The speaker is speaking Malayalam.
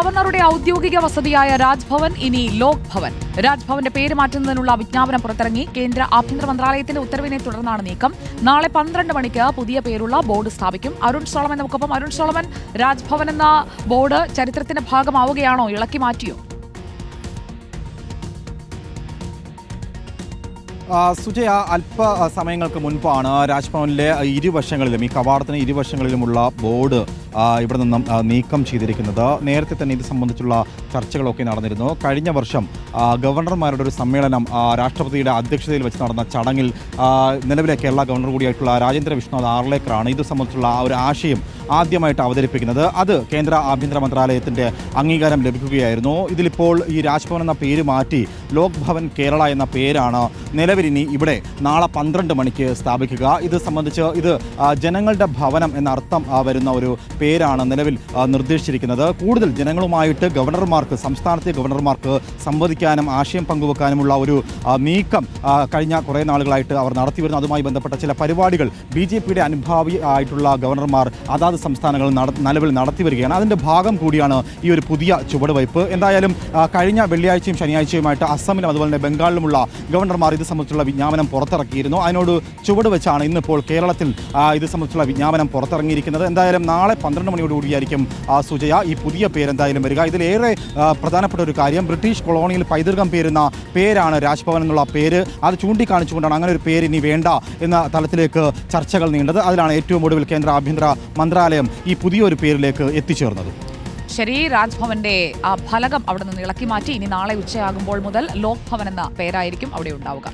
ഗവർണറുടെ ഔദ്യോഗിക വസതിയായ രാജ്ഭവൻ ഇനി ലോക് ഭവൻ രാജ്ഭവന്റെ പേര് മാറ്റുന്നതിനുള്ള വിജ്ഞാപനം പുറത്തിറങ്ങി കേന്ദ്ര ആഭ്യന്തര മന്ത്രാലയത്തിന്റെ ഉത്തരവിനെ തുടർന്നാണ് നീക്കം. നാളെ പന്ത്രണ്ട് മണിക്ക് പുതിയ പേരുള്ള ബോർഡ് സ്ഥാപിക്കും. അരുൺ സോളമൻ നമുക്കൊപ്പം. അരുൺ സോളമൻ രാജ്ഭവൻ എന്ന ബോർഡ് ചരിത്രത്തിന്റെ ഭാഗമാവുകയാണോ? ഇളക്കി മാറ്റിയോ? സുജയ അല്പ സമയങ്ങൾക്ക് മുൻപാണ് രാജ്ഭവനിലെ ഇരുവശങ്ങളിലും ഈ കവാടത്തിന് ഇരുവശങ്ങളിലുമുള്ള ബോർഡ് ഇവിടെ നിന്നും നീക്കം ചെയ്തിരിക്കുന്നത്. നേരത്തെ തന്നെ ഇത് സംബന്ധിച്ചുള്ള ചർച്ചകളൊക്കെ നടന്നിരുന്നു. കഴിഞ്ഞ വർഷം ഗവർണർമാരുടെ ഒരു സമ്മേളനം രാഷ്ട്രപതിയുടെ അധ്യക്ഷതയിൽ വെച്ച് നടന്ന ചടങ്ങിൽ നിലവിലെ കേരള ഗവർണർ കൂടിയായിട്ടുള്ള രാജേന്ദ്ര വിഷ്ണുനാഥ് ആർലേക്കറാണ് ഇത് സംബന്ധിച്ചുള്ള ആ ഒരു ആശയം ആദ്യമായിട്ട് അവതരിപ്പിക്കുന്നത്. അത് കേന്ദ്ര ആഭ്യന്തര മന്ത്രാലയത്തിന്റെ അംഗീകാരം ലഭിക്കുകയായിരുന്നു. ഇതിലിപ്പോൾ ഈ രാജ്ഭവൻ എന്ന പേര് മാറ്റി ലോക്ഭവൻ കേരള എന്ന പേരാണ് നിലവിലിനി ഇവിടെ നാളെ പന്ത്രണ്ട് മണിക്ക് സ്ഥാപിക്കുക. ഇത് സംബന്ധിച്ച് ഇത് ജനങ്ങളുടെ ഭവനം എന്ന അർത്ഥം വരുന്ന ഒരു പേരാണ് നിലവിൽ നിർദ്ദേശിച്ചിരിക്കുന്നത്. കൂടുതൽ ജനങ്ങളുമായിട്ട് ഗവർണർമാർക്ക് സംസ്ഥാനത്തെ ഗവർണർമാർക്ക് സംവദിക്കാനും ആശയം പങ്കുവെക്കാനുമുള്ള ഒരു നീക്കം കഴിഞ്ഞ കുറേ നാളുകളായിട്ട് അവർ നടത്തിവരുന്നു അതുമായി ബന്ധപ്പെട്ട ചില പരിപാടികൾ ബി ജെ പിയുടെ അനുഭാവി ആയിട്ടുള്ള ഗവർണർമാർ അതാത് സംസ്ഥാനങ്ങളിൽ നട നിലവിൽ നടത്തി വരികയാണ്. അതിന്റെ ഭാഗം കൂടിയാണ് ഈ ഒരു പുതിയ ചുവടുവയ്പ് എന്തായാലും കഴിഞ്ഞ വെള്ളിയാഴ്ചയും ശനിയാഴ്ചയുമായിട്ട് അസമിലും അതുപോലെ തന്നെ ബംഗാളിലുമുള്ള ഗവർണർമാർ ഇത് സംബന്ധിച്ചുള്ള വിജ്ഞാപനം പുറത്തിറക്കിയിരുന്നു. അതിനോട് ചുവടുവെച്ചാണ് ഇന്നിപ്പോൾ കേരളത്തിൽ ഇത് സംബന്ധിച്ചുള്ള വിജ്ഞാപനം പുറത്തിറങ്ങിയിരിക്കുന്നത്. എന്തായാലും നാളെ പന്ത്രണ്ട് മണിയോടുകൂടിയായിരിക്കും സുജയ. ഈ പുതിയ പേരെന്തായാലും വരിക. ഇതിലേറെ പ്രധാനപ്പെട്ട ഒരു കാര്യം ബ്രിട്ടീഷ് കൊളോണിയിൽ പൈതൃകം പേരുന്ന പേരാണ് രാജ്ഭവൻ എന്നുള്ള പേര്. അത് ചൂണ്ടിക്കാണിച്ചുകൊണ്ടാണ് അങ്ങനെ ഒരു പേര് ഇനി വേണ്ട എന്ന തലത്തിലേക്ക് ചർച്ചകൾ നീണ്ടത്. അതിലാണ് ഏറ്റവും ഒടുവിൽ കേന്ദ്ര ആഭ്യന്തര മന്ത്രാലയം ഈ പുതിയൊരു പേരിലേക്ക് എത്തിച്ചേർന്നത്. ശരി രാജ്ഭവന്റെ ആ ഫലകം അവിടെ നിന്ന് ഇളക്കി മാറ്റി. ഇനി നാളെ ഉച്ചയാകുമ്പോൾ മുതൽ ലോക്ഭവൻ എന്ന പേരായിരിക്കും അവിടെ ഉണ്ടാവുക.